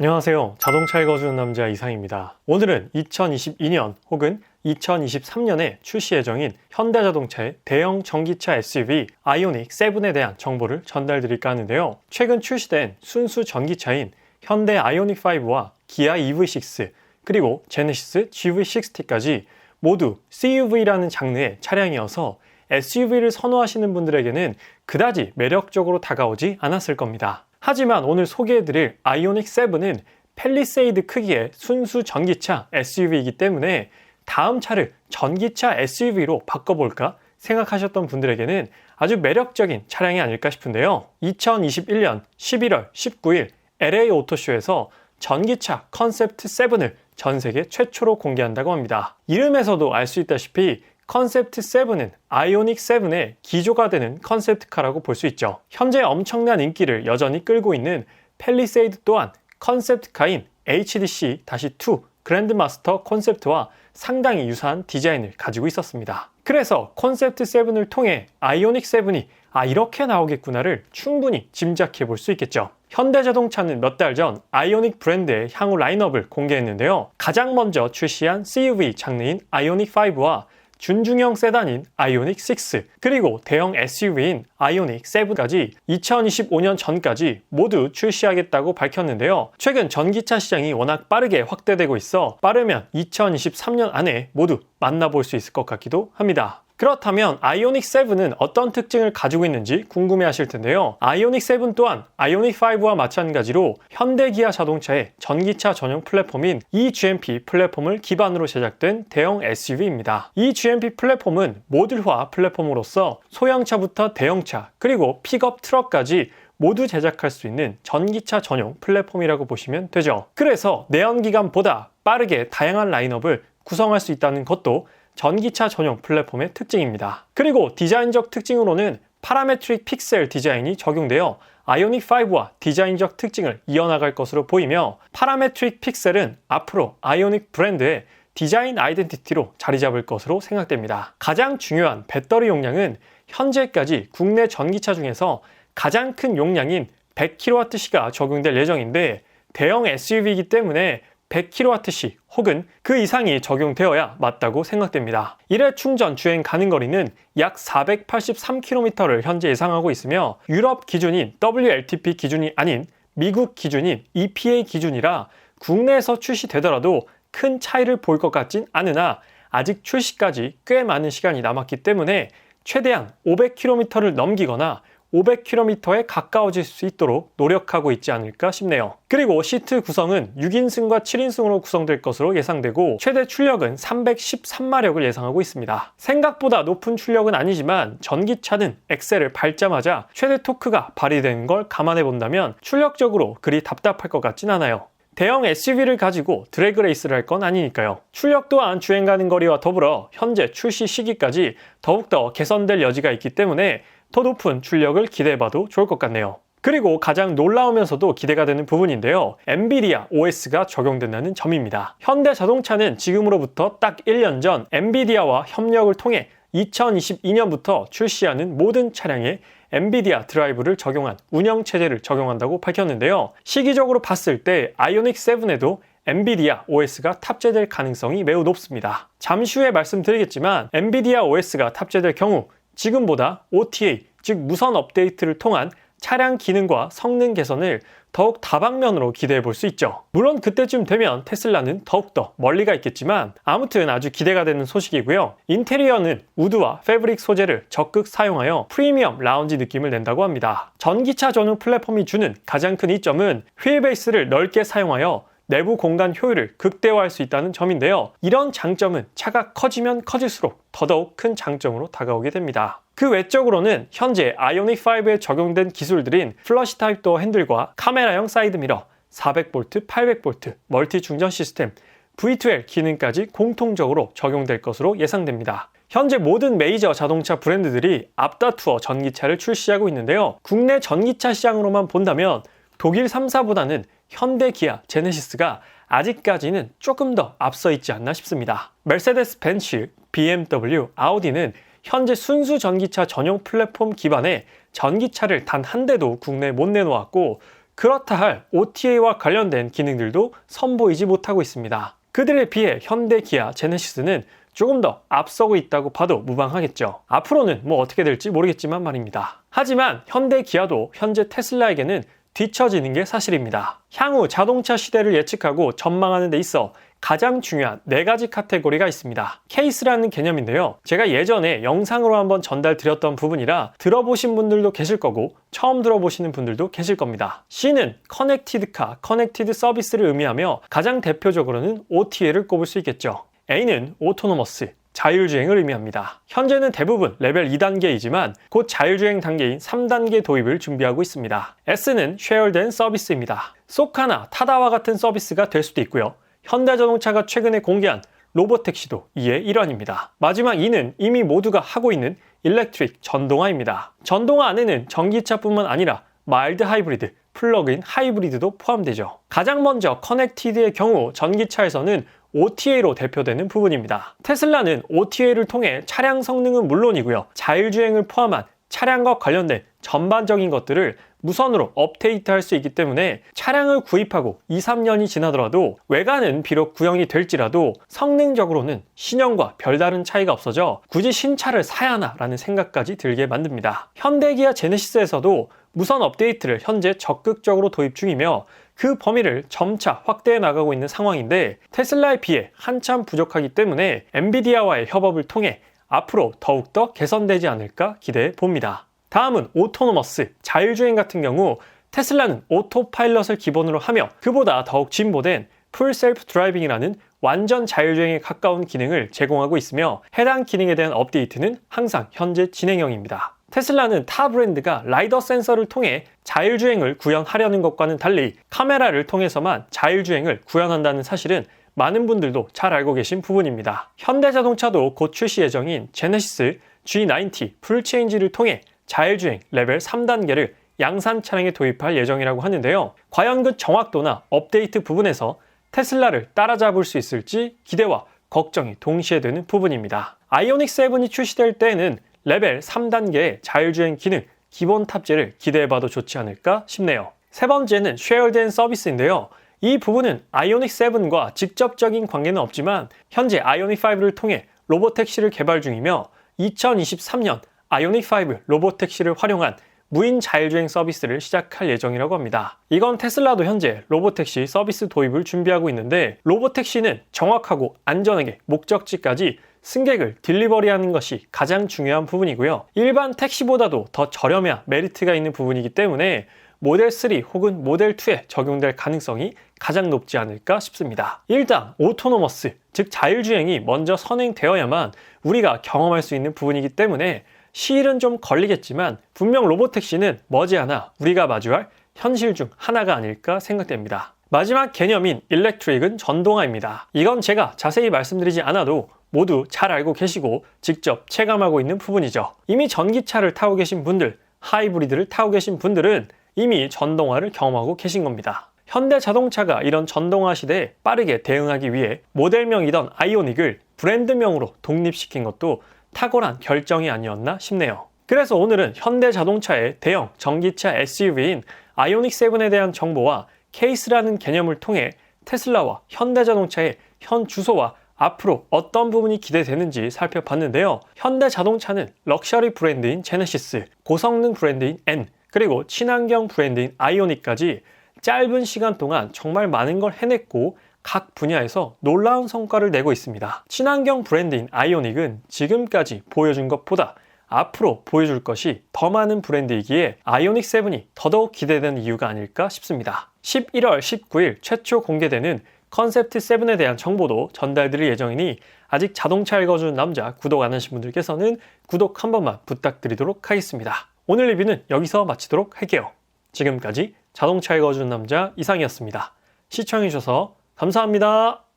안녕하세요. 자동차에 거주는 남자 이상입니다. 오늘은 2022년 혹은 2023년에 출시 예정인 현대자동차의 대형 전기차 SUV 아이오닉 7에 대한 정보를 전달드릴까 하는데요. 최근 출시된 순수 전기차인 현대 아이오닉 5와 기아 EV6 그리고 제네시스 GV60까지 모두 CUV라는 장르의 차량이어서 SUV를 선호하시는 분들에게는 그다지 매력적으로 다가오지 않았을 겁니다. 하지만 오늘 소개해드릴 아이오닉 7은 펠리세이드 크기의 순수 전기차 SUV이기 때문에 다음 차를 전기차 SUV로 바꿔볼까 생각하셨던 분들에게는 아주 매력적인 차량이 아닐까 싶은데요. 2021년 11월 19일 LA 오토쇼에서 전기차 컨셉트 7을 전 세계 최초로 공개한다고 합니다. 이름에서도 알 수 있다시피 컨셉트 7은 아이오닉 7의 기조가 되는 컨셉트카라고 볼 수 있죠. 현재 엄청난 인기를 여전히 끌고 있는 펠리세이드 또한 컨셉트카인 HDC-2 그랜드마스터 콘셉트와 상당히 유사한 디자인을 가지고 있었습니다. 그래서 콘셉트 7을 통해 아이오닉 7이 아 이렇게 나오겠구나를 충분히 짐작해 볼 수 있겠죠. 현대자동차는 몇 달 전 아이오닉 브랜드의 향후 라인업을 공개했는데요. 가장 먼저 출시한 CUV 장르인 아이오닉 5와 준중형 세단인 아이오닉 6 그리고 대형 SUV인 아이오닉 7까지 2025년 전까지 모두 출시하겠다고 밝혔는데요. 최근 전기차 시장이 워낙 빠르게 확대되고 있어 빠르면 2023년 안에 모두 만나볼 수 있을 것 같기도 합니다. 그렇다면 아이오닉 7은 어떤 특징을 가지고 있는지 궁금해 하실 텐데요. 아이오닉 7 또한 아이오닉 5와 마찬가지로 현대 기아 자동차의 전기차 전용 플랫폼인 eGMP 플랫폼을 기반으로 제작된 대형 SUV입니다. eGMP 플랫폼은 모듈화 플랫폼으로서 소형차부터 대형차 그리고 픽업 트럭까지 모두 제작할 수 있는 전기차 전용 플랫폼이라고 보시면 되죠. 그래서 내연기관보다 빠르게 다양한 라인업을 구성할 수 있다는 것도 전기차 전용 플랫폼의 특징입니다. 그리고 디자인적 특징으로는 파라메트릭 픽셀 디자인이 적용되어 아이오닉 5와 디자인적 특징을 이어나갈 것으로 보이며 파라메트릭 픽셀은 앞으로 아이오닉 브랜드의 디자인 아이덴티티로 자리 잡을 것으로 생각됩니다. 가장 중요한 배터리 용량은 현재까지 국내 전기차 중에서 가장 큰 용량인 100kWh가 적용될 예정인데 대형 SUV이기 때문에 100kWh 혹은 그 이상이 적용되어야 맞다고 생각됩니다. 1회 충전 주행 가는 거리는 약 483km를 현재 예상하고 있으며 유럽 기준인 WLTP 기준이 아닌 미국 기준인 EPA 기준이라 국내에서 출시되더라도 큰 차이를 볼 것 같진 않으나 아직 출시까지 꽤 많은 시간이 남았기 때문에 최대한 500km를 넘기거나 500km에 가까워질 수 있도록 노력하고 있지 않을까 싶네요. 그리고 시트 구성은 6인승과 7인승으로 구성될 것으로 예상되고 최대 출력은 313마력을 예상하고 있습니다. 생각보다 높은 출력은 아니지만 전기차는 엑셀을 밟자마자 최대 토크가 발휘되는 걸 감안해 본다면 출력적으로 그리 답답할 것 같진 않아요. 대형 SUV를 가지고 드래그 레이스를 할 건 아니니까요. 출력 또한 주행 가는 거리와 더불어 현재 출시 시기까지 더욱더 개선될 여지가 있기 때문에 더 높은 출력을 기대해봐도 좋을 것 같네요. 그리고 가장 놀라우면서도 기대가 되는 부분인데요. 엔비디아 OS가 적용된다는 점입니다. 현대 자동차는 지금으로부터 딱 1년 전 엔비디아와 협력을 통해 2022년부터 출시하는 모든 차량에 엔비디아 드라이브를 적용한 운영 체제를 적용한다고 밝혔는데요. 시기적으로 봤을 때 아이오닉 7에도 엔비디아 OS가 탑재될 가능성이 매우 높습니다. 잠시 후에 말씀드리겠지만 엔비디아 OS가 탑재될 경우 지금보다 OTA, 즉 무선 업데이트를 통한 차량 기능과 성능 개선을 더욱 다방면으로 기대해 볼 수 있죠. 물론 그때쯤 되면 테슬라는 더욱더 멀리가 있겠지만 아무튼 아주 기대가 되는 소식이고요. 인테리어는 우드와 패브릭 소재를 적극 사용하여 프리미엄 라운지 느낌을 낸다고 합니다. 전기차 전용 플랫폼이 주는 가장 큰 이점은 휠 베이스를 넓게 사용하여 내부 공간 효율을 극대화할 수 있다는 점인데요. 이런 장점은 차가 커지면 커질수록 더더욱 큰 장점으로 다가오게 됩니다. 그 외적으로는 현재 아이오닉 5에 적용된 기술들인 플러시 타입 도어 핸들과 카메라형 사이드미러, 400V, 800V, 멀티 충전 시스템, V2L 기능까지 공통적으로 적용될 것으로 예상됩니다. 현재 모든 메이저 자동차 브랜드들이 앞다투어 전기차를 출시하고 있는데요. 국내 전기차 시장으로만 본다면 독일 3사보다는 현대 기아 제네시스가 아직까지는 조금 더 앞서 있지 않나 싶습니다. 메르세데스 벤츠, BMW, 아우디는 현재 순수 전기차 전용 플랫폼 기반의 전기차를 단 한 대도 국내에 못 내놓았고 그렇다 할 OTA와 관련된 기능들도 선보이지 못하고 있습니다. 그들에 비해 현대 기아 제네시스는 조금 더 앞서고 있다고 봐도 무방하겠죠. 앞으로는 뭐 어떻게 될지 모르겠지만 말입니다. 하지만 현대 기아도 현재 테슬라에게는 뒤처지는 게 사실입니다. 향후 자동차 시대를 예측하고 전망하는 데 있어 가장 중요한 네 가지 카테고리가 있습니다. 케이스라는 개념인데요. 제가 예전에 영상으로 한번 전달 드렸던 부분이라 들어보신 분들도 계실 거고 처음 들어보시는 분들도 계실 겁니다. C는 커넥티드 카, 커넥티드 서비스를 의미하며 가장 대표적으로는 OTA를 꼽을 수 있겠죠. A는 오토노머스, 자율주행을 의미합니다. 현재는 대부분 레벨 2단계이지만 곧 자율주행 단계인 3단계 도입을 준비하고 있습니다. S는 쉐어된 서비스입니다. 소카나 타다와 같은 서비스가 될 수도 있고요. 현대자동차가 최근에 공개한 로보택시도 이의 일환입니다. 마지막 2는 이미 모두가 하고 있는 일렉트릭 전동화입니다. 전동화 안에는 전기차뿐만 아니라 마일드 하이브리드, 플러그인 하이브리드도 포함되죠. 가장 먼저 커넥티드의 경우 전기차에서는 OTA로 대표되는 부분입니다. 테슬라는 OTA를 통해 차량 성능은 물론이고요. 자율주행을 포함한 차량과 관련된 전반적인 것들을 무선으로 업데이트 할 수 있기 때문에 차량을 구입하고 2, 3년이 지나더라도 외관은 비록 구형이 될지라도 성능적으로는 신형과 별다른 차이가 없어져 굳이 신차를 사야 하나라는 생각까지 들게 만듭니다. 현대 기아 제네시스에서도 무선 업데이트를 현재 적극적으로 도입 중이며 그 범위를 점차 확대해 나가고 있는 상황인데 테슬라에 비해 한참 부족하기 때문에 엔비디아와의 협업을 통해 앞으로 더욱더 개선되지 않을까 기대해 봅니다. 다음은 오토노머스, 자율주행 같은 경우 테슬라는 오토파일럿을 기본으로 하며 그보다 더욱 진보된 풀 셀프 드라이빙이라는 완전 자율주행에 가까운 기능을 제공하고 있으며 해당 기능에 대한 업데이트는 항상 현재 진행형입니다. 테슬라는 타 브랜드가 라이더 센서를 통해 자율주행을 구현하려는 것과는 달리 카메라를 통해서만 자율주행을 구현한다는 사실은 많은 분들도 잘 알고 계신 부분입니다. 현대자동차도 곧 출시 예정인 제네시스 G90 풀체인지를 통해 자율주행 레벨 3단계를 양산 차량에 도입할 예정이라고 하는데요. 과연 그 정확도나 업데이트 부분에서 테슬라를 따라잡을 수 있을지 기대와 걱정이 동시에 되는 부분입니다. 아이오닉 7이 출시될 때에는 레벨 3단계의 자율주행 기능 기본 탑재를 기대해봐도 좋지 않을까 싶네요. 세 번째는 쉐어된 서비스인데요. 이 부분은 아이오닉 7과 직접적인 관계는 없지만 현재 아이오닉 5를 통해 로보택시를 개발 중이며 2023년 아이오닉 5 로보택시를 활용한 무인 자율주행 서비스를 시작할 예정이라고 합니다. 이건 테슬라도 현재 로보택시 서비스 도입을 준비하고 있는데 로보택시는 정확하고 안전하게 목적지까지 승객을 딜리버리하는 것이 가장 중요한 부분이고요. 일반 택시보다도 더 저렴해야 메리트가 있는 부분이기 때문에 모델 3 혹은 모델 2에 적용될 가능성이 가장 높지 않을까 싶습니다. 일단 오토노머스, 즉 자율주행이 먼저 선행되어야만 우리가 경험할 수 있는 부분이기 때문에 시일은 좀 걸리겠지만 분명 로보택시는 머지않아 우리가 마주할 현실 중 하나가 아닐까 생각됩니다. 마지막 개념인 일렉트릭은 전동화입니다. 이건 제가 자세히 말씀드리지 않아도 모두 잘 알고 계시고 직접 체감하고 있는 부분이죠. 이미 전기차를 타고 계신 분들, 하이브리드를 타고 계신 분들은 이미 전동화를 경험하고 계신 겁니다. 현대 자동차가 이런 전동화 시대에 빠르게 대응하기 위해 모델명이던 아이오닉을 브랜드명으로 독립시킨 것도 탁월한 결정이 아니었나 싶네요. 그래서 오늘은 현대 자동차의 대형 전기차 SUV인 아이오닉 7에 대한 정보와 케이스라는 개념을 통해 테슬라와 현대 자동차의 현 주소와 앞으로 어떤 부분이 기대되는지 살펴봤는데요. 현대 자동차는 럭셔리 브랜드인 제네시스, 고성능 브랜드인 N, 그리고 친환경 브랜드인 아이오닉까지 짧은 시간 동안 정말 많은 걸 해냈고 각 분야에서 놀라운 성과를 내고 있습니다. 친환경 브랜드인 아이오닉은 지금까지 보여준 것보다 앞으로 보여줄 것이 더 많은 브랜드이기에 아이오닉 7이 더더욱 기대되는 이유가 아닐까 싶습니다. 11월 19일 최초 공개되는 컨셉트 7에 대한 정보도 전달드릴 예정이니 아직 자동차 읽어주는 남자 구독 안 하신 분들께서는 구독 한 번만 부탁드리도록 하겠습니다. 오늘 리뷰는 여기서 마치도록 할게요. 지금까지 자동차 읽어주는 남자 이상이었습니다. 시청해주셔서 감사합니다.